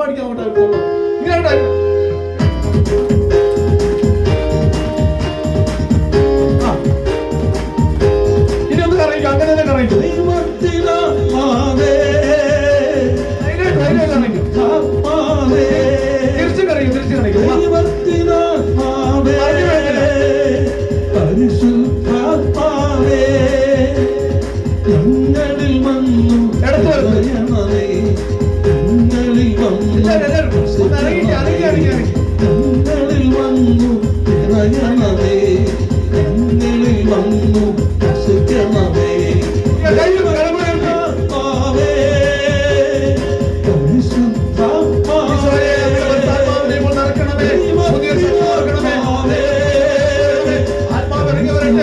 പഠിക്കാൻ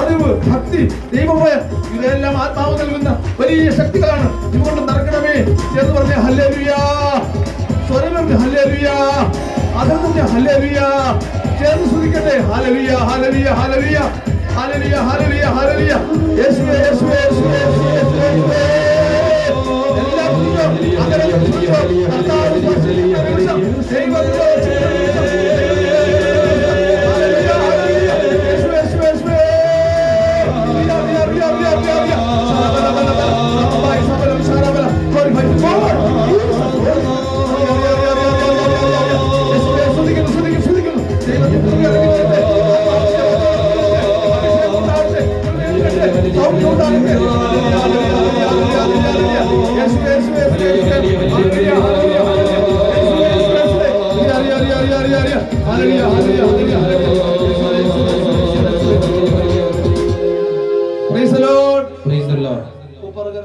അറിവ് ഭക്തി ദൈവഭയം ഇവയെല്ലാം ആത്മാവ് നൽകുന്ന വലിയ ശക്തികളാണ് ഇതുകൊണ്ട് നടക്കണമേ എന്ന് പറഞ്ഞ ഹല്ലരുയ സ്വരമറിഞ്ഞ ഹല്ലരുയ അതറിഞ്ഞ ഹല്ലരുയ ചേർന്ന് ശ്രദ്ധിക്കട്ടെ ഹലവിയ ഹലവിയ ഹലവിയ ഹലവിയ ഹലവിയ ഹലവിയ യേശുവേ യേശുവേ യേശുവേ യേശുവേ എല്ലാം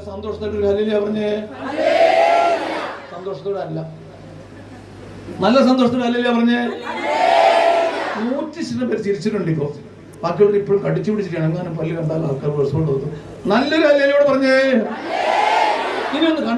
സന്തോഷത്തോടെ ഒരു ഹല്ലേലൂയ പറഞ്ഞേ. സന്തോഷത്തോടെ അല്ല നല്ല സന്തോഷത്തോടെ അല്ലല്ലേ പറഞ്ഞേ. നൂറ്റി ശതമാനം പേര് ചിരിച്ചിട്ടുണ്ട് ഇപ്പോ. ബാക്കിയുള്ളവർ ഇപ്പോഴും കടിച്ചു പിടിച്ചിട്ടാണ് അങ്ങനെ പല്ല് കണ്ടാൽ ആൾക്കാർ കൊടുക്കും നല്ലൊരു ഹല്ലേലൂയോട് പറഞ്ഞേ.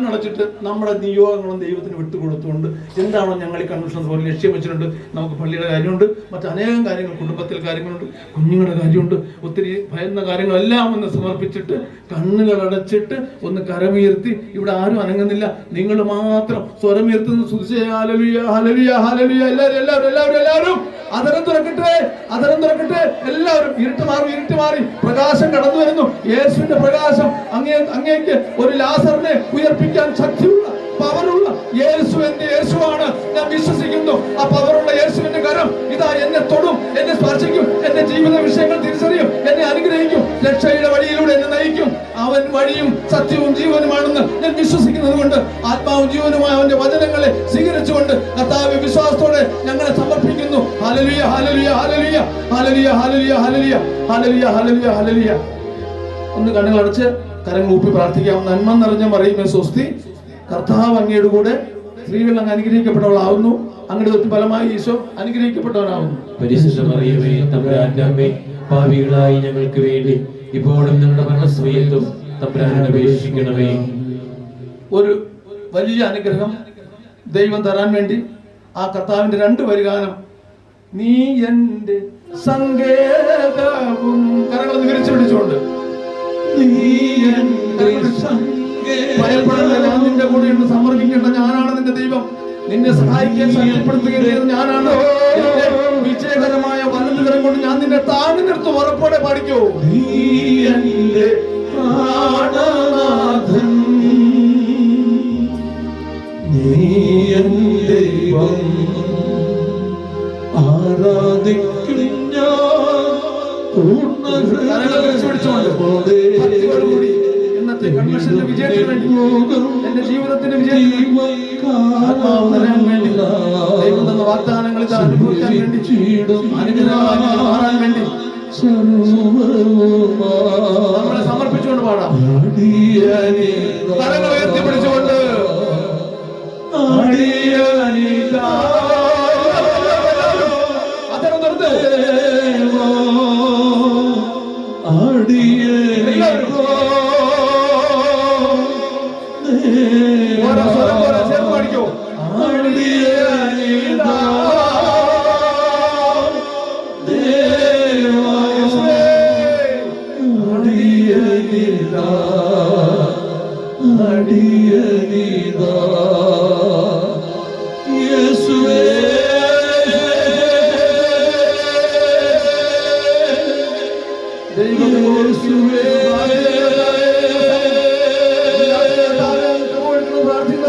കണ്ണടച്ചിട്ട് നമ്മുടെ നിയോഗങ്ങളും ദൈവത്തിന് വിട്ടുകൊടുത്തുകൊണ്ട് എന്താണോ ഞങ്ങൾ ഈ കൺവെൻഷൻ പോലെ ലക്ഷ്യം വെച്ചിട്ടുണ്ട്? നമുക്ക് പള്ളിയുടെ കാര്യമുണ്ട് മറ്റ് അനേകം കാര്യങ്ങൾ കുടുംബത്തിൽ കാര്യങ്ങളുണ്ട് കുഞ്ഞുങ്ങളുടെ കാര്യമുണ്ട് ഒത്തിരി ഭയന്ന കാര്യങ്ങളെല്ലാം ഒന്ന് സമർപ്പിച്ചിട്ട് കണ്ണുകൾ അടച്ചിട്ട് ഒന്ന് കരമുയർത്തി ഇവിടെ ആരും അനങ്ങുന്നില്ല. നിങ്ങൾ മാത്രം സ്വരമുയർത്തുന്ന സുധിച്ചേ ഹാലലുയ ഹാലലുയ എല്ലാവരും എല്ലാവരും എല്ലാവരും എല്ലാവരും. അതരം തുറക്കട്ടെ അതരം തുറക്കട്ടെ. എല്ലാവരും ഇരുട്ട് മാറി ഇരുട്ട് മാറി. പ്രകാശം കടന്നു വരുന്നു. യേശുവിന്റെ പ്രകാശം അങ്ങേ അങ്ങേക്ക് ഒരു ലാസറിനെ ഉയർപ്പിക്കാൻ ശക്തിയുള്ള പവറുള്ള യേശു എന്റെ യേശുവാണ്. ഞാൻ വിശ്വസിക്കുന്നു. ആ പവറുള്ള യേശുവിന്റെ കരം ഇതാ എന്നെ തൊടും എന്നെ സ്പർശിക്കും എന്റെ ജീവിത വിഷയങ്ങൾ തിരിച്ചറിയും എന്നെ അനുഗ്രഹിക്കും. രക്ഷയുടെ വഴിയിലൂടെ എന്നെ നയിക്കും. അവൻ വഴിയും സത്യവും ജീവനുമാണെന്ന് ഞാൻ വിശ്വസിക്കുന്നത് കൊണ്ട് ആത്മാവും ജീവനുമായ അവന്റെ വചനങ്ങളെ സ്വീകരിച്ചുകൊണ്ട് കർത്താവ് വിശ്വാസത്തോടെ ഞങ്ങളെ സമർപ്പിക്കുന്നു. ഹലലിയ ഹലലിയ ഹലലിയ ഹലലിയ ഹലലിയ ഹലലിയ ഹലലിയ ഹലലിയ ഹലലിയ ഒന്ന് കണ്ണുകൾ അടച്ച്. കരങ്ങൾ ഊപ്പി പ്രാർത്ഥിക്കാം. നന്മ നിറഞ്ഞ മറിയുമേ സ്വസ്തി. കർത്താവ് അങ്ങയുടെ കൂടെ സ്ത്രീകൾ അങ്ങ് അനുഗ്രഹിക്കപ്പെട്ടവളാവുന്നു. അങ്ങയുടെ തൊട്ട് ഫലമായി ഈശോ അനുഗ്രഹിക്കപ്പെട്ടവനാവുന്നു. പരിശുദ്ധ മറിയമേ ഭാവികളായി ഞങ്ങൾക്ക് വേണ്ടി ഇപ്പോഴും നിങ്ങളുടെ മരണസമയത്തും തമ്പുരാനോട് അപേക്ഷിക്കണമേ. ഒരു വലിയ അനുഗ്രഹം ദൈവം തരാൻ വേണ്ടി ആ കർത്താവിന്റെ രണ്ട് വരികാനം നീ എന്റെ സങ്കേതവും കരങ്ങൾ വിരിച്ചു പിടിച്ചുകൊണ്ട് ഭയപ്പെടുന്ന ഞാൻ നിന്റെ കൂടെയുണ്ട് സമർപ്പിക്കേണ്ട ഞാനാണ് നിന്റെ ദൈവം. നിന്നെ സഹായിക്കാൻ ശല്യപ്പെടുത്തുകയും ഞാനാണ്. വിജയകരമായ വലതു കരം കൊണ്ട് ഞാൻ നിന്നെ താഴ്ന്നിടത്ത് ഉറപ്പോടെ പാടിക്കോ. നീ എന്റെ വിജയത്തിന് വേണ്ടി എന്റെ ജീവിതത്തിന്റെ വിജയത്തിന് വേണ്ടി ദൈവം തന്ന വാഗ്ദാനങ്ങൾ ഇത് അനുഭവിക്കാൻ വേണ്ടി അനുഗ്രഹമായി മാറാൻ വേണ്ടി. നമ്മളെ സമർപ്പിച്ചുകൊണ്ട് പാടാം. കരങ്ങൾ ഉയർത്തി പിടിച്ചുകൊണ്ട് അതരം തുറന്ന്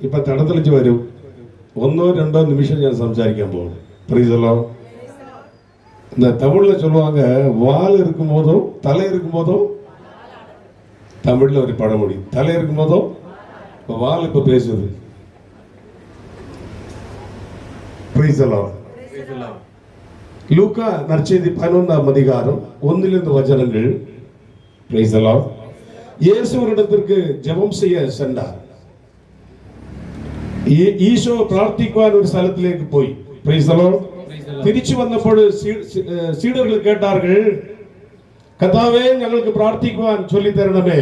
ഇപ്പൊ തടത്തളിച്ച് വരും ഒന്നോ രണ്ടോ നിമിഷം ഞാൻ സംസാரிக்க போகும் ப்ரீசலோ இந்த தமிழில் சொல்லுவாங்க வால் இருக்கும் போதும் தலை இருக்கும் போதும் தமிழில் ஒரு பழமொழி தலை இருக்கும் போதும் இப்போ வால் இப்போ பேசுது ப்ரீசலோ லூக்கா நற்செய்தி பதினொன்றாம் அதிகாரம் ஒன்றிலிருந்து வச்சனங்கள் இயேசுவரிடத்திற்கு ஜெபம் செய்ய சென்றார் ஈசோ பிரார்த்திக்குவார் ஒரு ஸ்தலத்திலேக்கு போய் തിരിച്ചു വന്നപ്പോൾ സീഡറുകൾ കേട്ടാർകൾ കഥാവേ ഞങ്ങൾക്ക് പ്രാർത്ഥിക്കുവാൻ ചൊല്ലിത്തരണമേ